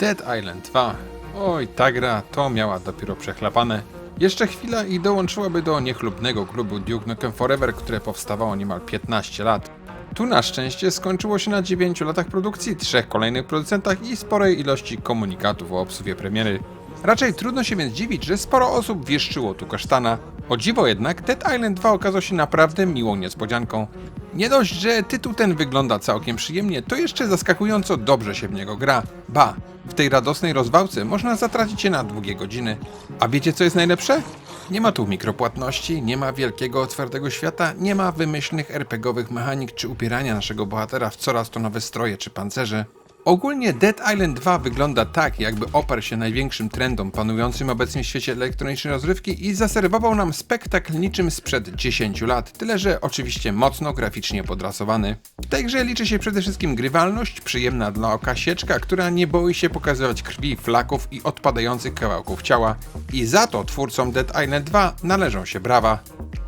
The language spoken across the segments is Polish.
Dead Island 2. Oj, ta gra to miała dopiero przechlapane. Jeszcze chwila i dołączyłaby do niechlubnego klubu Duke Nukem Forever, które powstawało niemal 15 lat. Tu na szczęście skończyło się na 9 latach produkcji, trzech kolejnych producentach i sporej ilości komunikatów o obsuwie premiery. Raczej trudno się więc dziwić, że sporo osób wieszczyło tu kasztana. O dziwo jednak, Dead Island 2 okazał się naprawdę miłą niespodzianką. Nie dość, że tytuł ten wygląda całkiem przyjemnie, to jeszcze zaskakująco dobrze się w niego gra. Ba, w tej radosnej rozwałce można zatracić się na długie godziny. A wiecie co jest najlepsze? Nie ma tu mikropłatności, nie ma wielkiego otwartego świata, nie ma wymyślnych RPGowych mechanik czy upierania naszego bohatera w coraz to nowe stroje czy pancerze. Ogólnie Dead Island 2 wygląda tak, jakby oparł się największym trendom panującym obecnie w świecie elektronicznej rozrywki i zaserwował nam spektakl niczym sprzed 10 lat, tyle że oczywiście mocno graficznie podrasowany. W tej grze liczy się przede wszystkim grywalność, przyjemna dla oka sieczka, która nie boi się pokazywać krwi, flaków i odpadających kawałków ciała. I za to twórcom Dead Island 2 należą się brawa.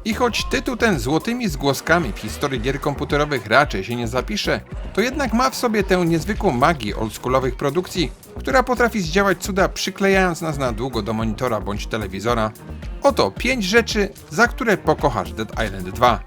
I choć tytuł ten złotymi zgłoskami w historii gier komputerowych raczej się nie zapisze, to jednak ma w sobie tę niezwykłą magię oldschoolowych produkcji, która potrafi zdziałać cuda przyklejając nas na długo do monitora bądź telewizora. Oto 5 rzeczy, za które pokochasz Dead Island 2.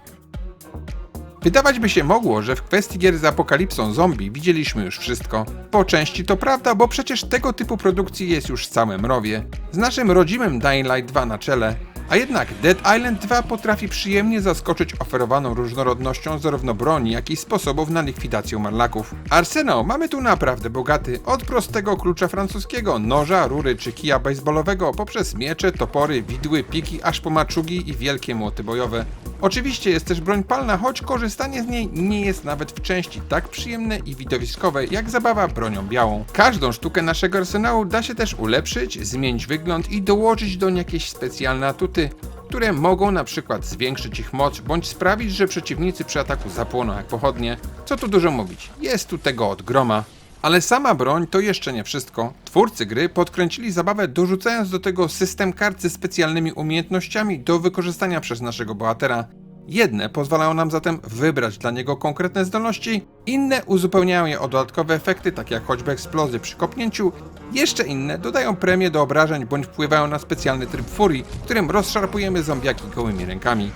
Wydawać by się mogło, że w kwestii gier z apokalipsą zombie widzieliśmy już wszystko. Po części to prawda, bo przecież tego typu produkcji jest już w całym rowie. Z naszym rodzimym Dying Light 2 na czele. A jednak Dead Island 2 potrafi przyjemnie zaskoczyć oferowaną różnorodnością zarówno broni, jak i sposobów na likwidację marlaków. Arsenał mamy tu naprawdę bogaty, od prostego klucza francuskiego, noża, rury czy kija baseballowego, poprzez miecze, topory, widły, piki, aż po maczugi i wielkie młoty bojowe. Oczywiście jest też broń palna, choć korzystanie z niej nie jest nawet w części tak przyjemne i widowiskowe jak zabawa bronią białą. Każdą sztukę naszego arsenału da się też ulepszyć, zmienić wygląd i dołożyć do niej jakieś specjalne atuty, które mogą na przykład zwiększyć ich moc bądź sprawić, że przeciwnicy przy ataku zapłoną jak pochodnie. Co tu dużo mówić, jest tu tego od groma. Ale sama broń to jeszcze nie wszystko. Twórcy gry podkręcili zabawę dorzucając do tego system kart ze specjalnymi umiejętnościami do wykorzystania przez naszego bohatera. Jedne pozwalają nam zatem wybrać dla niego konkretne zdolności, inne uzupełniają je o dodatkowe efekty, takie jak choćby eksplozje przy kopnięciu, jeszcze inne dodają premię do obrażeń bądź wpływają na specjalny tryb furii, w którym rozszarpujemy zombiaki gołymi rękami.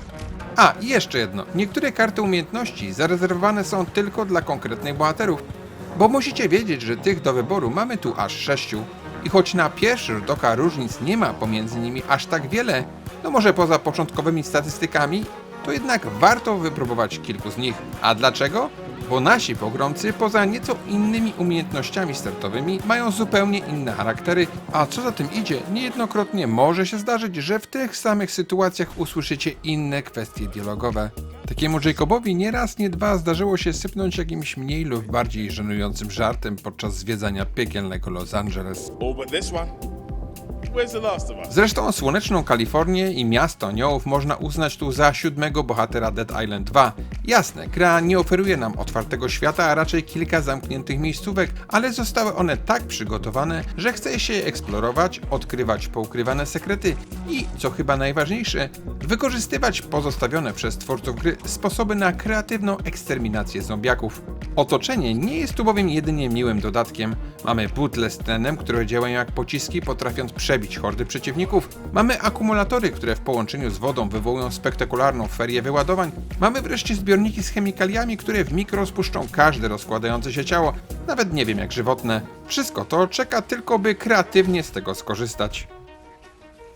A, jeszcze jedno. Niektóre karty umiejętności zarezerwowane są tylko dla konkretnych bohaterów, bo musicie wiedzieć, że tych do wyboru mamy tu aż sześciu. I choć na pierwszy rzut oka różnic nie ma pomiędzy nimi aż tak wiele, no może poza początkowymi statystykami, to jednak warto wypróbować kilku z nich. A dlaczego? Bo nasi pogromcy, poza nieco innymi umiejętnościami startowymi, mają zupełnie inne charaktery, a co za tym idzie, niejednokrotnie może się zdarzyć, że w tych samych sytuacjach usłyszycie inne kwestie dialogowe. Takiemu Jacobowi nie raz, nie dwa zdarzyło się sypnąć jakimś mniej lub bardziej żenującym żartem podczas zwiedzania piekielnego Los Angeles. This one. Zresztą słoneczną Kalifornię i miasto aniołów można uznać tu za siódmego bohatera Dead Island 2. Jasne, gra nie oferuje nam otwartego świata, a raczej kilka zamkniętych miejscówek, ale zostały one tak przygotowane, że chce się je eksplorować, odkrywać poukrywane sekrety i, co chyba najważniejsze, wykorzystywać pozostawione przez twórców gry sposoby na kreatywną eksterminację zombiaków. Otoczenie nie jest tu bowiem jedynie miłym dodatkiem. Mamy butle z tlenem, które działają jak pociski, potrafiąc przebić hordy przeciwników. Mamy akumulatory, które w połączeniu z wodą wywołują spektakularną ferię wyładowań. Mamy wreszcie zbiorniki z chemikaliami, które w mikro spuszczą każde rozkładające się ciało, nawet nie wiem jak żywotne. Wszystko to czeka tylko, by kreatywnie z tego skorzystać.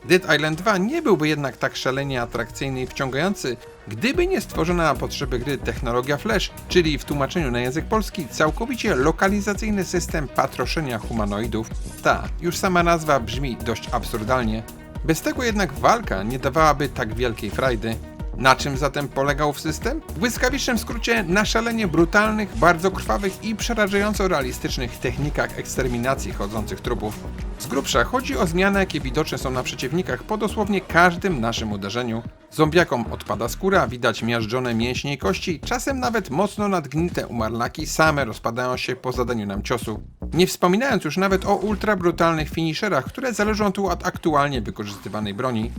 Dead Island 2 nie byłby jednak tak szalenie atrakcyjny i wciągający, gdyby nie stworzona na potrzeby gry technologia Flash, czyli w tłumaczeniu na język polski całkowicie lokalizacyjny system patroszenia humanoidów. Ta, już sama nazwa brzmi dość absurdalnie. Bez tego jednak walka nie dawałaby tak wielkiej frajdy. Na czym zatem polegał system? W błyskawicznym skrócie na szalenie brutalnych, bardzo krwawych i przerażająco realistycznych technikach eksterminacji chodzących trupów. Z grubsza chodzi o zmiany, jakie widoczne są na przeciwnikach po dosłownie każdym naszym uderzeniu. Zombiakom odpada skóra, widać miażdżone mięśnie i kości, czasem nawet mocno nadgnite umarlaki same rozpadają się po zadaniu nam ciosu. Nie wspominając już nawet o ultra brutalnych finisherach, które zależą tu od aktualnie wykorzystywanej broni.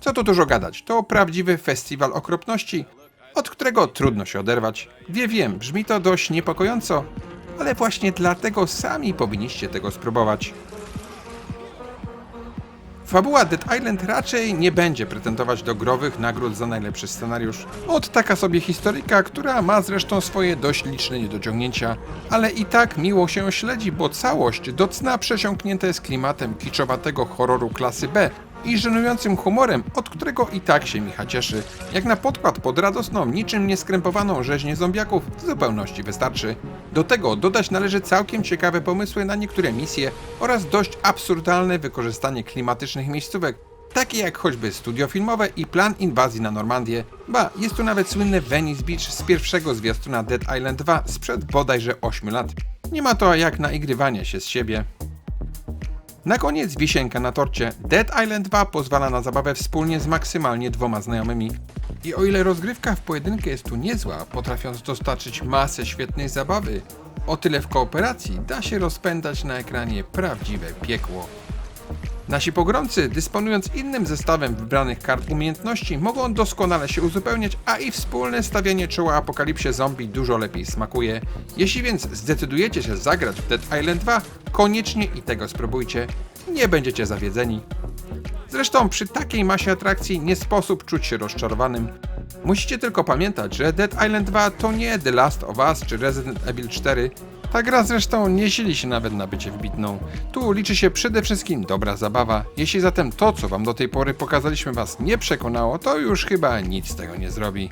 Co tu dużo gadać, to prawdziwy festiwal okropności, od którego trudno się oderwać. Wie, wiem, brzmi to dość niepokojąco, ale właśnie dlatego sami powinniście tego spróbować. Fabuła Dead Island raczej nie będzie pretendować do growych nagród za najlepszy scenariusz. Od taka sobie historyka, która ma zresztą swoje dość liczne niedociągnięcia, ale i tak miło się śledzi, bo całość do cna przesiąknięta jest klimatem kiczowatego horroru klasy B i żenującym humorem, od którego i tak się Micha cieszy. Jak na podkład pod radosną, niczym nieskrępowaną rzeźnię zombiaków w zupełności wystarczy. Do tego dodać należy całkiem ciekawe pomysły na niektóre misje oraz dość absurdalne wykorzystanie klimatycznych miejscówek, takie jak choćby studio filmowe i plan inwazji na Normandię. Ba, jest tu nawet słynny Venice Beach z pierwszego zwiastuna Dead Island 2 sprzed bodajże 8 lat. Nie ma to jak naigrywanie się z siebie. Na koniec wisienka na torcie. Dead Island 2 pozwala na zabawę wspólnie z maksymalnie dwoma znajomymi. I o ile rozgrywka w pojedynkę jest tu niezła, potrafiąc dostarczyć masę świetnej zabawy, o tyle w kooperacji da się rozpętać na ekranie prawdziwe piekło. Nasi pogromcy, dysponując innym zestawem wybranych kart umiejętności, mogą doskonale się uzupełniać, a i wspólne stawianie czoła apokalipsie zombie dużo lepiej smakuje. Jeśli więc zdecydujecie się zagrać w Dead Island 2, koniecznie i tego spróbujcie. Nie będziecie zawiedzeni. Zresztą przy takiej masie atrakcji nie sposób czuć się rozczarowanym. Musicie tylko pamiętać, że Dead Island 2 to nie The Last of Us czy Resident Evil 4. Ta gra zresztą nie sili się nawet na bycie wybitną. Tu liczy się przede wszystkim dobra zabawa. Jeśli zatem to, co wam do tej pory pokazaliśmy was nie przekonało, to już chyba nic z tego nie zrobi.